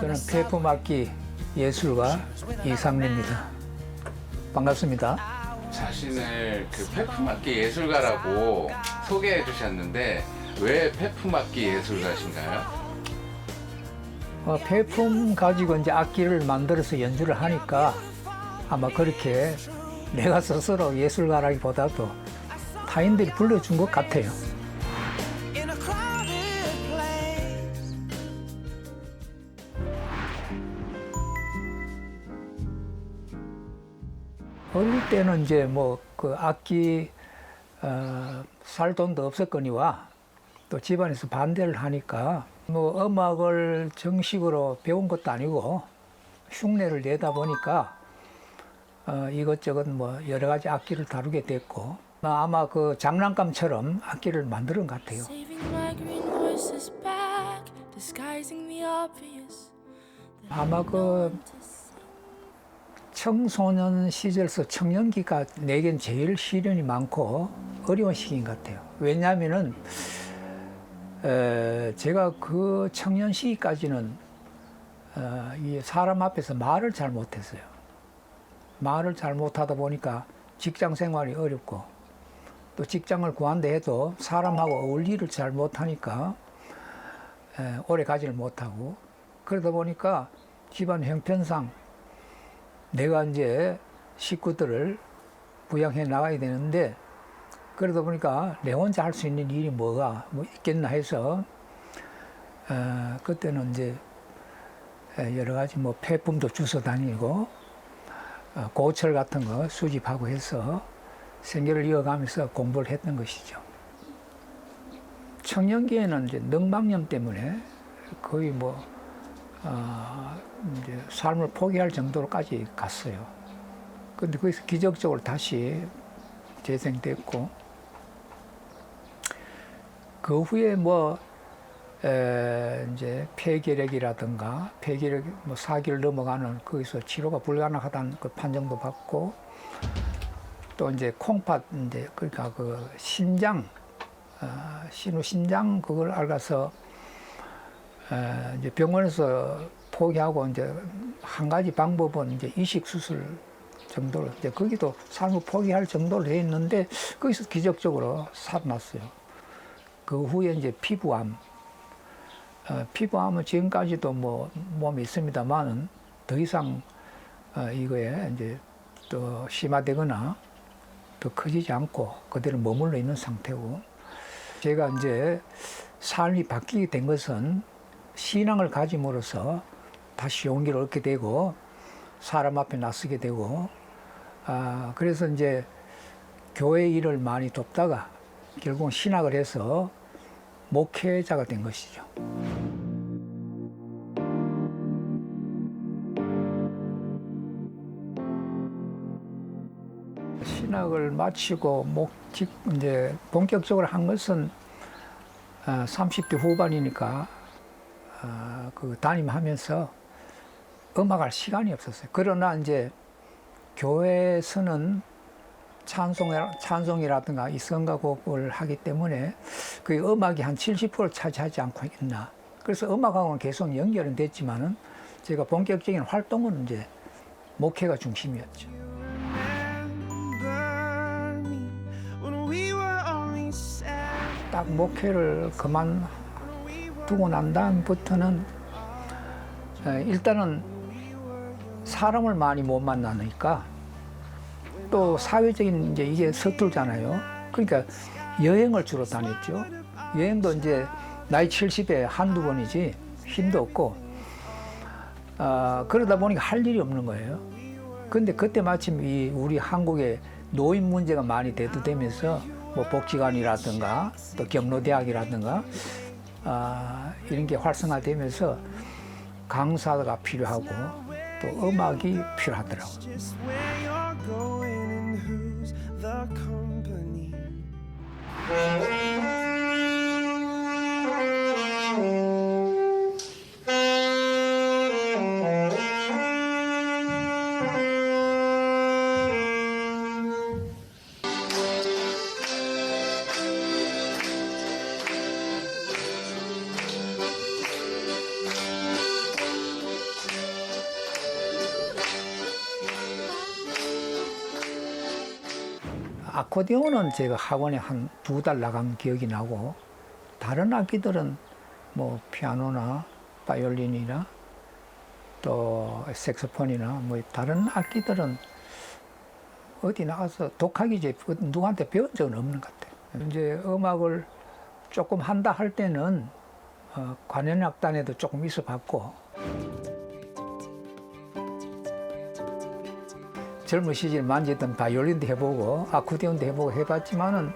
저는 페이퍼 막기 예술가 이상래입니다. 반갑습니다. 자신을 그 페프막기 예술가라고 소개해 주셨는데 왜 페프막기 예술가신가요? 어, 폐품 가지고 이제 악기를 만들어서 연주를 하니까 아마 그렇게 내가 스스로 예술가라기보다도 타인들이 불러준 것 같아요. 어릴 때는 이제 뭐 그 악기 어, 살 돈도 없었거니와 또 집안에서 반대를 하니까 뭐 음악을 정식으로 배운 것도 아니고 흉내를 내다 보니까 어, 이것저것 뭐 여러 가지 악기를 다루게 됐고 아마 그 장난감처럼 악기를 만드는 것 같아요. 아마 그 청소년 시절서 청년기가 내겐 제일 시련이 많고 어려운 시기인 것 같아요. 왜냐하면은 에, 제가 그 청년 시기까지는 어, 이 사람 앞에서 말을 잘 못했어요. 말을 잘 못하다 보니까 직장 생활이 어렵고 또 직장을 구한다 해도 사람하고 어울리를 잘 못하니까 에, 오래 가지를 못하고 그러다 보니까 집안 형편상 내가 이제 식구들을 부양해 나가야 되는데 그러다 보니까 내 혼자 할 수 있는 일이 뭐가 뭐 있겠나 해서 어, 그때는 이제 에, 여러 가지 뭐 폐품도 주워 다니고 어, 고철 같은 거 수집하고 해서 생계를 이어가면서 공부를 했던 것이죠. 청년기에는 이제 능방염 때문에 거의 뭐 어, 이제 삶을 포기할 정도로까지 갔어요. 근데 거기서 기적적으로 다시 재생됐고 그 후에 뭐 에, 이제 폐결핵이라든가 폐결핵 뭐 사기를 넘어가는 거기서 치료가 불가능하다는 그 판정도 받고 또 이제 콩팥 이제 그러니까 그 신장 어, 신우 신장 그걸 알아서 에, 이제 병원에서 포기하고 이제 한 가지 방법은 이제 이식 수술 정도로 이제 거기도 삶을 포기할 정도로 돼 있는데 거기서 기적적으로 살아났어요. 그 후에 이제 피부암, 어, 피부암은 지금까지도 뭐 몸에 있습니다만은 더 이상 어, 이거에 이제 또 심화되거나 더 커지지 않고 그대로 머물러 있는 상태고 제가 이제 삶이 바뀌게 된 것은 신앙을 가짐으로써 다시 용기를 얻게 되고 사람 앞에 나서게 되고 아 그래서 이제 교회 일을 많이 돕다가 결국 신학을 해서 목회자가 된 것이죠. 신학을 마치고 목직 이제 본격적으로 한 것은 아, 30대 후반이니까 아, 그 담임하면서 음악할 시간이 없었어요. 그러나 이제 교회에서는 찬송 찬송이라든가 이 성가곡을 하기 때문에 그 음악이 한 70%를 차지하지 않고 있나. 그래서 음악하고는 계속 연결은 됐지만은 제가 본격적인 활동은 이제 목회가 중심이었죠. 딱 목회를 그만 두고 난 다음부터는 에, 일단은 사람을 많이 못 만나니까 또 사회적인 이제 이게 서툴잖아요. 그러니까 여행을 주로 다녔죠. 여행도 이제 나이 70에 한두 번이지 힘도 없고 아, 그러다 보니까 할 일이 없는 거예요. 근데 그때 마침 이 우리 한국에 노인 문제가 많이 대두되면서 뭐 복지관이라든가 또 경로대학이라든가 아, 이런 게 활성화되면서 강사가 필요하고 또 음악이 필요하더라고요. 아코디온은 제가 학원에 한 두 달 나간 기억이 나고 다른 악기들은 뭐 피아노나 바이올린이나 또 색소폰이나 뭐 다른 악기들은 어디 나가서 독학이지 누구한테 배운 적은 없는 것 같아요. 이제 음악을 조금 한다 할 때는 어, 관현악단에도 조금 있어 봤고 젊은 시절 만지던 바이올린도 해보고 아코디온도 해보고 해봤지만은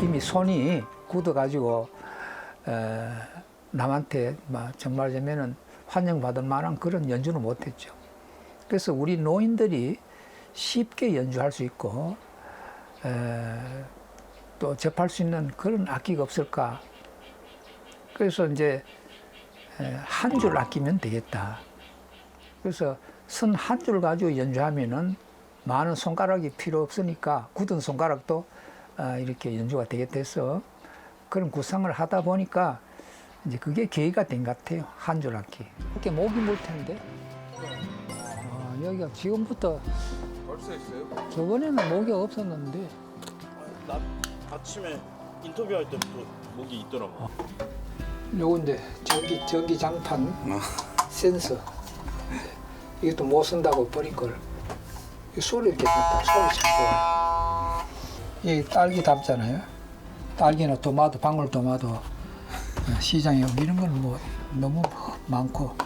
이미 손이 굳어가지고 에, 남한테 막 정말하자면은 환영받을 만한 그런 연주는 못했죠. 그래서 우리 노인들이 쉽게 연주할 수 있고 에, 또 접할 수 있는 그런 악기가 없을까. 그래서 이제 한 줄 아끼면 되겠다. 그래서 선 한 줄 가지고 연주하면은 많은 손가락이 필요 없으니까 굳은 손가락도 아, 이렇게 연주가 되겠다 해서 그런 구상을 하다 보니까 이제 그게 계기가 된 것 같아요. 한줄 악기. 이렇게 목이 물 텐데. 아, 여기가 지금부터 벌써 있어요? 저번에는 목이 없었는데 나 아침에 인터뷰할 때부터 목이 있더라고. 요건데 전기 전기 장판 센서 이것도 못 쓴다고 버린 걸. 이 소리 이렇게 났다. 소리 참 좋아. 이 딸기 담잖아요. 딸기나 토마토, 방울 토마토 어, 시장에 이런 건 뭐 너무 많고.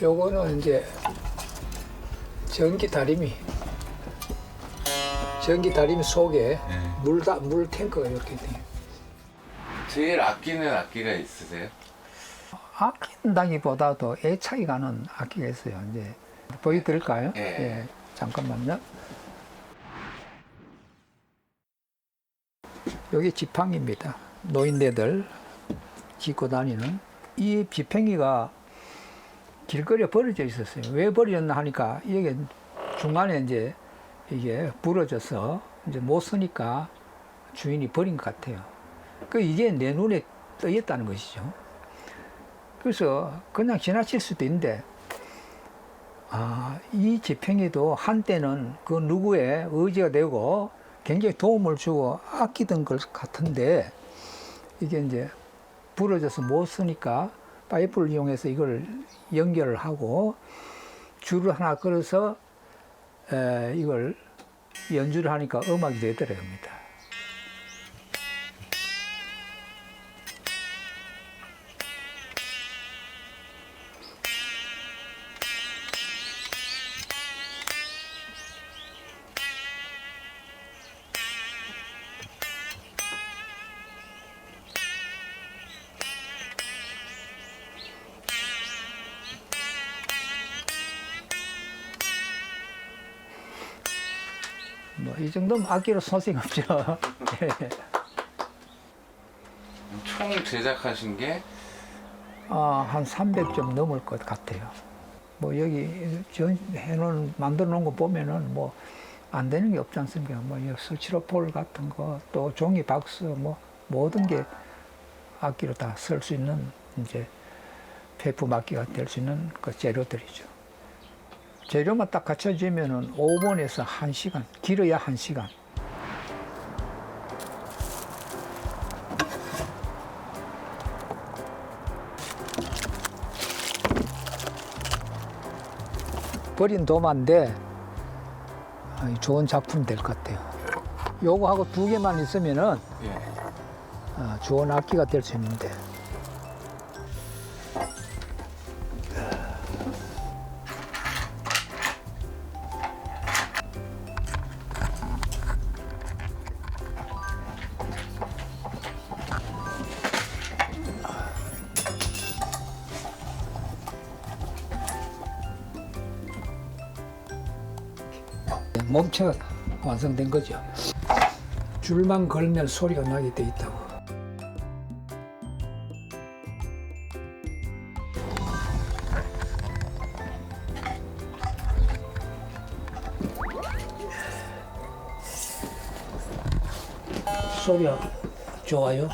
요거는 이제 전기 다리미. 전기 다리미 속에 물다 물 탱크가 이렇게 돼. 제일 아끼는 악기가 있으세요? 아낀다기보다도 애착이 가는 악기가 있어요. 이제 보여드릴까요? 예. 잠깐만요. 여기 지팡이입니다. 노인네들 짚고 다니는 이 지팡이가 길거리에 버려져 있었어요. 왜 버렸나 하니까 이게 중간에 이제 이게 부러져서 이제 못 쓰니까 주인이 버린 것 같아요. 그 이게 내 눈에 떠 있다는 것이죠. 그래서 그냥 지나칠 수도 있는데 아, 이 지팽이도 한때는 그 누구의 의지가 되고 굉장히 도움을 주고 아끼던 것 같은데 이게 이제 부러져서 못 쓰니까 파이프를 이용해서 이걸 연결을 하고 줄을 하나 끌어서 에, 이걸 연주를 하니까 음악이 되더랍니다. 이 정도면 악기로 소생 없죠. 예. 총 제작하신 게 아, 한 300점 넘을 것 같아요. 뭐 여기 전 해놓은 만들어 놓은 거 보면은 뭐 안 되는 게 없지 않습니까? 뭐 스치로폴 같은 거, 또 종이 박스, 뭐 모든 게 악기로 다 쓸 수 있는 이제 폐품 악기가 될 수 있는 그 재료들이죠. 재료만 딱 갖춰지면은 5분에서 1시간, 길어야 1시간. 버린 도마인데 아, 좋은 작품 될 것 같아요. 요거하고 두 개만 있으면은 예. 아, 좋은 악기가 될 수 있는데. 몸체가 완성된 거죠. 줄만 걸면 소리가 나게 돼 있다고. 소리가 좋아요.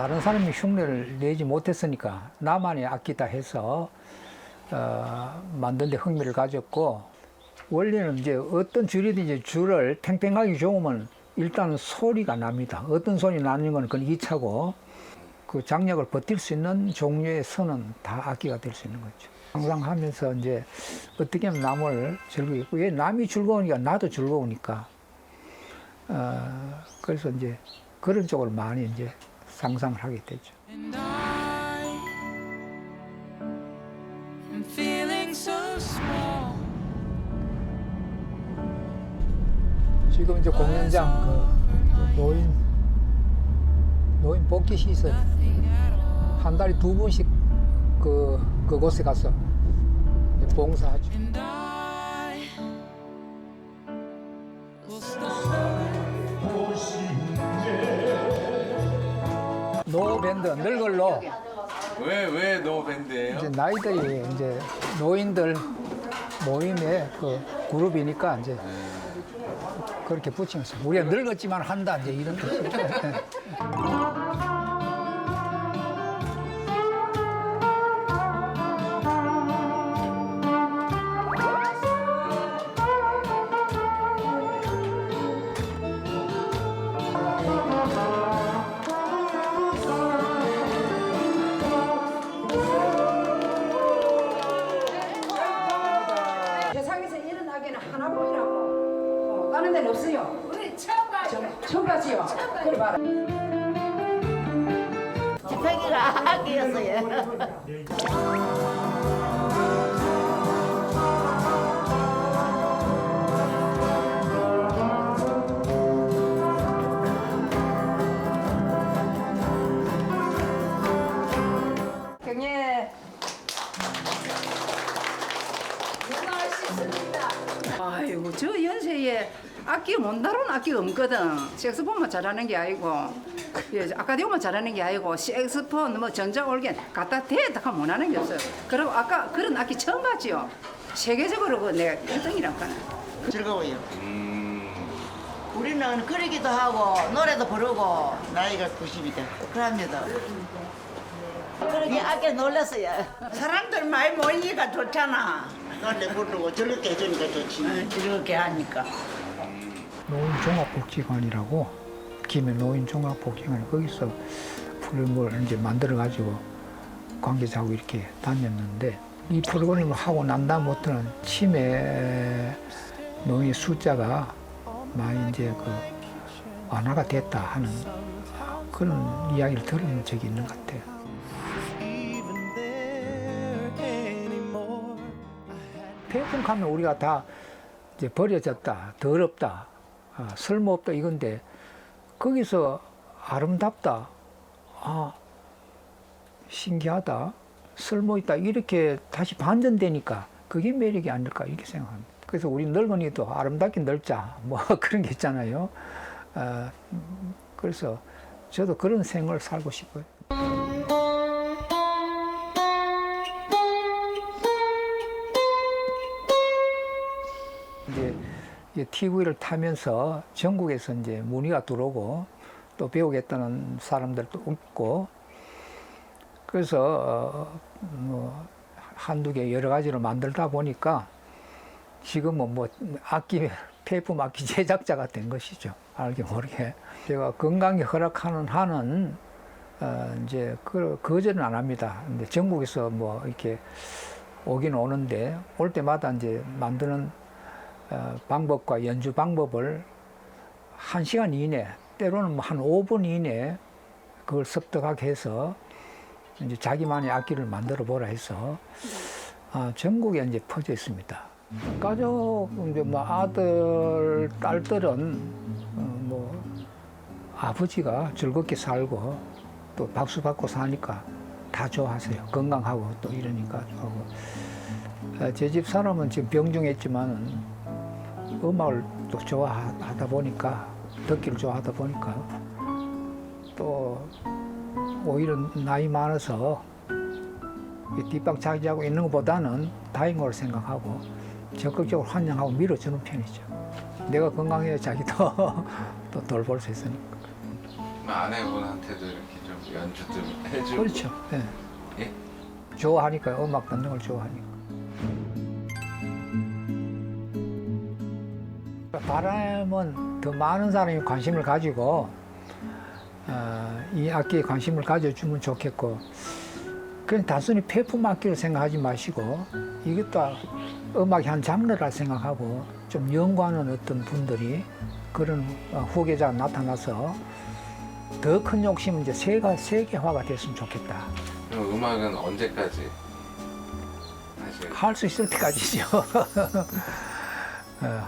다른 사람이 흉내를 내지 못했으니까 나만이 아끼다 해서 어, 만드는 데 흥미를 가졌고 원래는 이제 어떤 줄이든지 줄을 팽팽하게 좋으면 일단 소리가 납니다. 어떤 소리 나는 건 그건 2차고 그 장력을 버틸 수 있는 종류의 선은 다 악기가 될 수 있는 거죠. 항상 하면서 이제 어떻게 하면 남을 즐기고 왜 남이 즐거우니까 나도 즐거우니까 어, 그래서 이제 그런 쪽으로 많이 이제 상상을 하게 되죠. 지금 이제 공연장 그 노인 노인 복귀 시설 한 달에 두 번씩 그 그곳에 가서 봉사하죠. 노 밴드 늙을로 왜왜 노 밴드예요? 이제 나이들이 이제 노인들 모임의 그 그룹이니까 이제 그렇게 붙이면서 우리가 늙었지만 한다 이제 이런 뜻이죠. 일어나기는 하나 보이라고 어, 다른 데는 없어요. 우리 처음 봤죠. 처음 봤지요. 그래 봐라. 지팡이가 악이었어요. 악기 못 다루는 악기가 없거든. 색스폰만 잘하는 게 아니고, 예, 아카디오만 잘하는 게 아니고, 색스폰, 뭐 전자 올겐 갖다 대다 하면 못하는 게 없어요. 그리고 아까 그런 악기 처음 봤지요. 세계적으로 그 내가 1등이란까. 즐거워요. 음, 우리는 그리기도 하고 노래도 부르고 나이가 90이다. 그럽니다. 이 악에 놀랐어요. 사람들 많이 모이니까 좋잖아. 노래 부르고 즐겁게 해주니까 좋지. 즐겁게 하니까. 노인종합복지관이라고 김해 노인종합복지관 거기서 프로그램을 이제 만들어 가지고 관계자하고 이렇게 다녔는데 이 프로그램을 하고 난 다음부터는 치매 노인 숫자가 많이 이제 그 완화가 됐다 하는 그런 이야기를 들은 적이 있는 것 같아요. 태풍 가면 우리가 다 이제 버려졌다, 더럽다, 아, 쓸모없다 이건데 거기서 아름답다, 아 신기하다, 쓸모있다 이렇게 다시 반전되니까 그게 매력이 아닐까 이렇게 생각합니다. 그래서 우리 늙은이도 아름답게 늙자 뭐 그런 게 있잖아요. 아, 음, 그래서 저도 그런 생을 살고 싶어요. 이제 TV를 타면서 전국에서 이제 문의가 들어오고 또 배우겠다는 사람들도 있고. 그래서 어, 뭐 한두 개 여러 가지를 만들다 보니까 지금은 뭐 악기 폐품 악기 제작자가 된 것이죠. 알게 모르게. 제가 건강이 허락하는 한은 어, 이제 그 거절은 안 합니다. 근데 전국에서 뭐 이렇게 오긴 오는데 올 때마다 이제 만드는 어, 방법과 연주 방법을 한 시간 이내, 때로는 뭐한 5분 이내 그걸 습득하게 해서 이제 자기만의 악기를 만들어 보라 해서 아, 전국에 이제 퍼져 있습니다. 가족 이제 뭐 아들, 딸들은 어, 뭐 아버지가 즐겁게 살고 또 박수 받고 사니까 다 좋아하세요. 건강하고 또 이러니까 좋아하고. 아, 제집 사람은 지금 병중했지만 음악을 또 좋아하다 보니까 듣기를 좋아하다 보니까 또 오히려 나이 많아서 이 뒷방 차지하고 있는 것보다는 다행인 걸 생각하고 적극적으로 환영하고 밀어주는 편이죠. 내가 건강해야 자기도 또 돌볼 수 있으니까. 아내분한테도 이렇게 좀 연주 좀 해주고. 그렇죠. 예. 예? 좋아하니까 음악 듣는 걸 좋아하니까. 바람은 더 많은 사람이 관심을 가지고 어, 이 악기에 관심을 가져주면 좋겠고 그냥 단순히 폐품 악기로 생각하지 마시고 이것도 음악의 한 장르라 생각하고 좀 연구하는 어떤 분들이 그런 어, 후계자가 나타나서 더 큰 욕심은 이제 세가 세계화가 됐으면 좋겠다. 그럼 음악은 언제까지? 할 수 있을 때까지죠.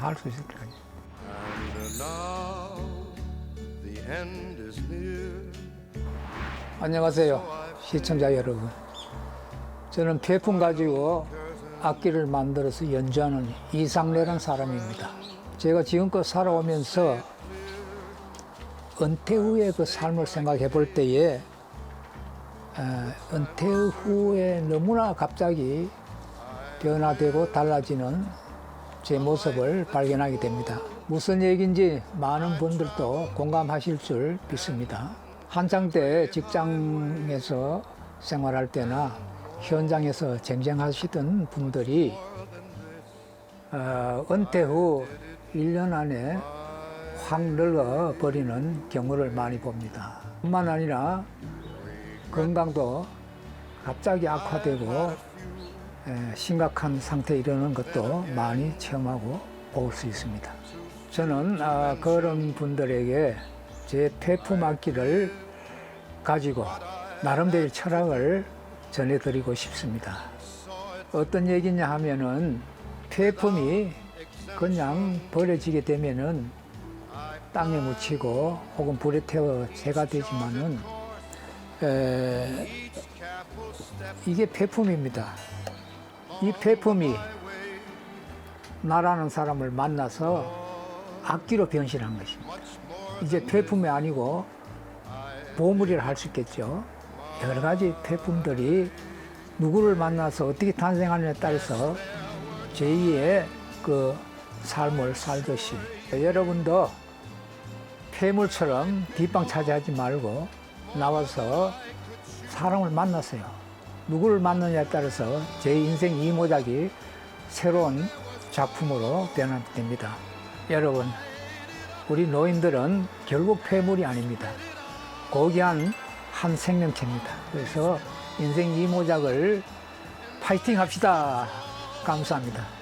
할수 있을 때까지. 안녕하세요, 시청자 여러분. 저는 폐품 가지고 악기를 만들어서 연주하는 이상래라는 사람입니다. 제가 지금껏 살아오면서 은퇴 후의 그 삶을 생각해 볼 때에 어, 은퇴 후에 너무나 갑자기 변화되고 달라지는 제 모습을 발견하게 됩니다. 무슨 얘기인지 많은 분들도 공감하실 줄 믿습니다. 한창 때 직장에서 생활할 때나 현장에서 쟁쟁하시던 분들이 어, 은퇴 후 1년 안에 확 늙어 버리는 경우를 많이 봅니다. 뿐만 아니라 건강도 갑자기 악화되고 에, 심각한 상태에 이르는 것도 많이 체험하고 볼 수 있습니다. 저는 아, 그런 분들에게 제 폐품 악기를 가지고 나름대로 철학을 전해드리고 싶습니다. 어떤 얘기냐 하면은 폐품이 그냥 버려지게 되면은 땅에 묻히고 혹은 불에 태워 재가 되지만은 에, 이게 폐품입니다. 이 폐품이 나라는 사람을 만나서 악기로 변신한 것입니다. 이제 폐품이 아니고 보물이라 할 수 있겠죠. 여러 가지 폐품들이 누구를 만나서 어떻게 탄생하느냐에 따라서 제2의 그 삶을 살듯이 여러분도 폐물처럼 뒷방 차지하지 말고 나와서 사람을 만나세요. 누구를 만나냐에 따라서 제 인생 이모작이 새로운 작품으로 변화됩니다. 여러분, 우리 노인들은 결국 폐물이 아닙니다. 고귀한 한 생명체입니다. 그래서 인생 이모작을 파이팅 합시다. 감사합니다.